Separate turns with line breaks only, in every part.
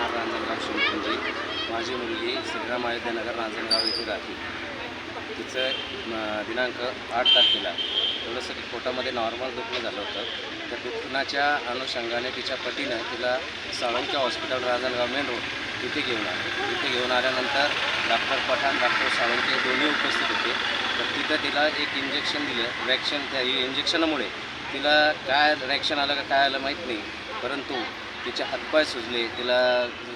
असून म्हणजे माझी मुलगी श्रीराम अयोध्यानगर रांजणगाव येथे राहते. तिचं दिनांक आठ तारखेला थोडंसं पोटामध्ये नॉर्मल दुखणं झालं होतं. त्या दुखण्याच्या अनुषंगाने तिच्या पतीनं तिला Salunke hospital Ranjangaon main road तिथे घेऊन आले. तिथे घेऊन आल्यानंतर डॉक्टर पठाण डॉक्टर साळुंके दोन्ही उपस्थित होते. तर तिथं तिला एक इंजेक्शन दिलं. वॅक्शन त्या इंजेक्शनमुळे तिला काय रिॲक्शन आलं का काय आलं माहीत नाही. परंतु तिचे हातपाय सुजले तिला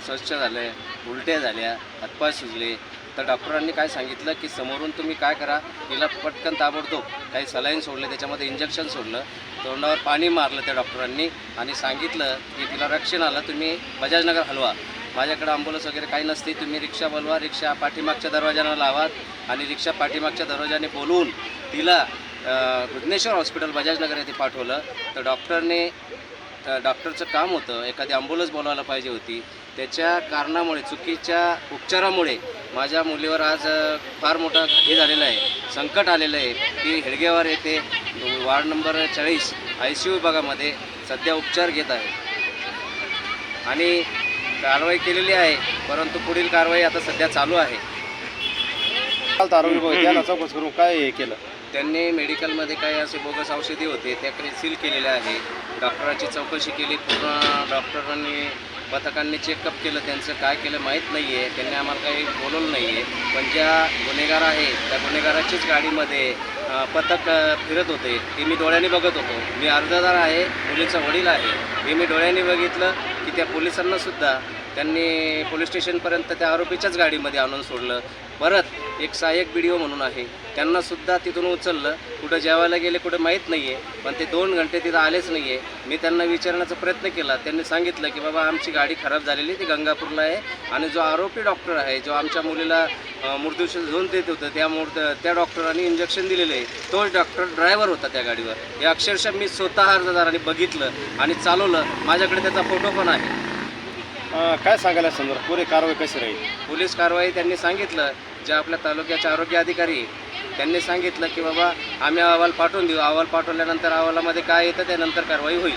स्वच्छ झाले उलट्या झाल्या हातपाय सुजले. तर डॉक्टरांनी काय सांगितलं की समोरून तुम्ही काय करा तिला पटकन ताबडतोब काही सलाईन सोडले त्याच्यामध्ये इंजेक्शन सोडलं तोंडावर पाणी मारलं त्या डॉक्टरांनी आणि सांगितलं की तिला रक्षण आलं तुम्ही बजाजनगर हलवा. माझ्याकडे ॲम्ब्युलन्स वगैरे काही नसते तुम्ही रिक्षा बोलवा रिक्षा पाठीमागच्या दरवाजानं लावात आणि रिक्षा पाठीमागच्या दरवाजाने बोलवून तिला अ, भुवनेश्वर हॉस्पिटल बजाजनगर येथे पाठवलं. तर डॉक्टरने डॉक्टरचं काम होतं. एखादी ॲम्ब्युलन्स बोलवायला पाहिजे होती. त्याच्या कारणामुळे चुकीच्या उपचारामुळे माझ्या मुलीवर आज फार मोठा हे झालेलं आहे. संकट आलेलं आहे ती हेडगेवार येथे वार्ड नंबर चाळीस आय सी यू विभागामध्ये सध्या उपचार घेत आहे. आणि कारवाई केलेली आहे परंतु पुढील कारवाई आता सध्या चालू आहे.
चालतं आरोग्य भाऊ त्याला चौकशी करून काय हे केलं?
त्यांनी मेडिकलमध्ये काही असे बोगस औषधी होते त्याकडे सील केलेले आहे. डॉक्टरांची चौकशी केली पूर्ण डॉक्टरांनी पथकांनी चेकअप केलं त्यांचं काय केलं माहीत नाही आहे त्यांनी आम्हाला काही बोलवलं नाही आहे पण ज्या गुन्हेगार आहे त्या गुन्हेगाराचीच गाडीमध्ये पथक फिरत होते. ते मी डोळ्यांनी बघत होतो. मी अर्जदार आहे मुलीचा वडील आहे. हे मी डोळ्यांनी बघितलं की त्या पोलिसांनासुद्धा त्यांनी पोलीस स्टेशनपर्यंत त्या आरोपीच्याच गाडीमध्ये आणून सोडलं. परत एक सहाय्यक बी म्हणून आहे. त्यांना सुद्धा तिथून उचललं. कुठं जेवायला गेले कुठं माहीत नाही आहे पण ते दोन घंटे तिथं आलेच नाही आहे मी त्यांना विचारण्याचा प्रयत्न केला. त्यांनी सांगितलं की बाबा आमची गाडी खराब झालेली ती गंगापूरला आहे आणि जो आरोपी डॉक्टर आहे जो आमच्या मुलीला मृत्यूशी झोन देत होतं त्या मूर्त त्या डॉक्टरांनी इंजेक्शन दिलेलं आहे. तोच डॉक्टर ड्रायव्हर होता त्या गाडीवर. हे अक्षरशः मी स्वतः अर्जदाराने बघितलं आणि चालवलं. माझ्याकडे त्याचा फोटो पण आहे.
काय सांगायला समजा पुढे कारवाई कशी राहील?
पोलीस कारवाई त्यांनी सांगितलं. ज्या आपल्या तालुक्याचे आरोग्य अधिकारी त्यांनी सांगितलं की बाबा आम्ही अहवाल पाठवून देऊ. अहवाल पाठवल्यानंतर अहवालामध्ये काय येतं त्यानंतर कारवाई होईल.